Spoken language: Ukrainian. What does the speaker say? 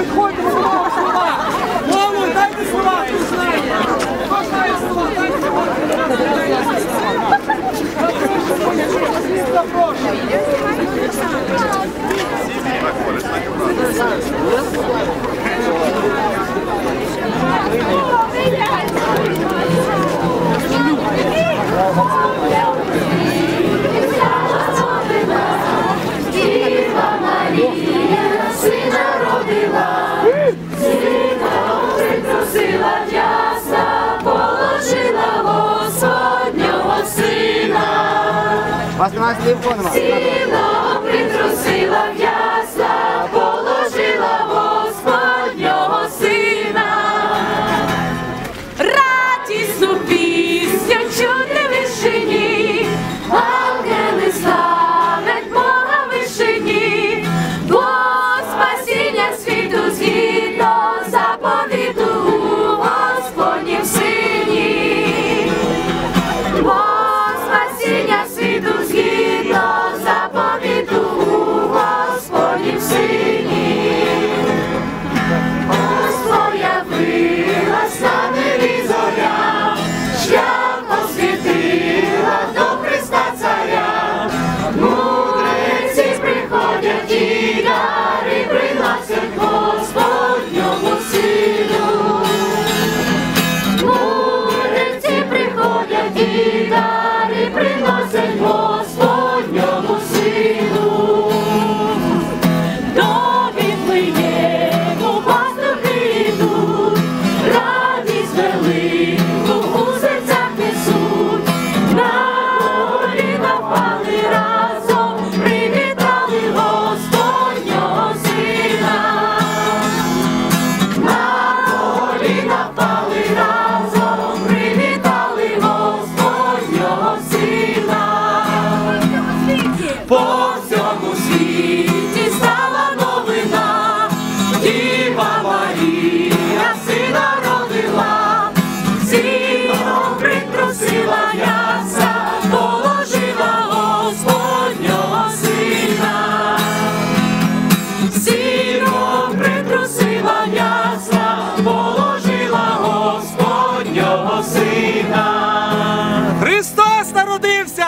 підходимо, давайте слова. Голову, дайте слова, хто знає. Хто знає слова, дайте слова. Запрошую. Господнього сина, Вас немає телефону. сина притрусила see. по всьому світі стала новина, Діва Марія сина родила, сіно притрусила яса, положила Господнього сина, сіно припросила яса, положила Господнього сина. Христос народився!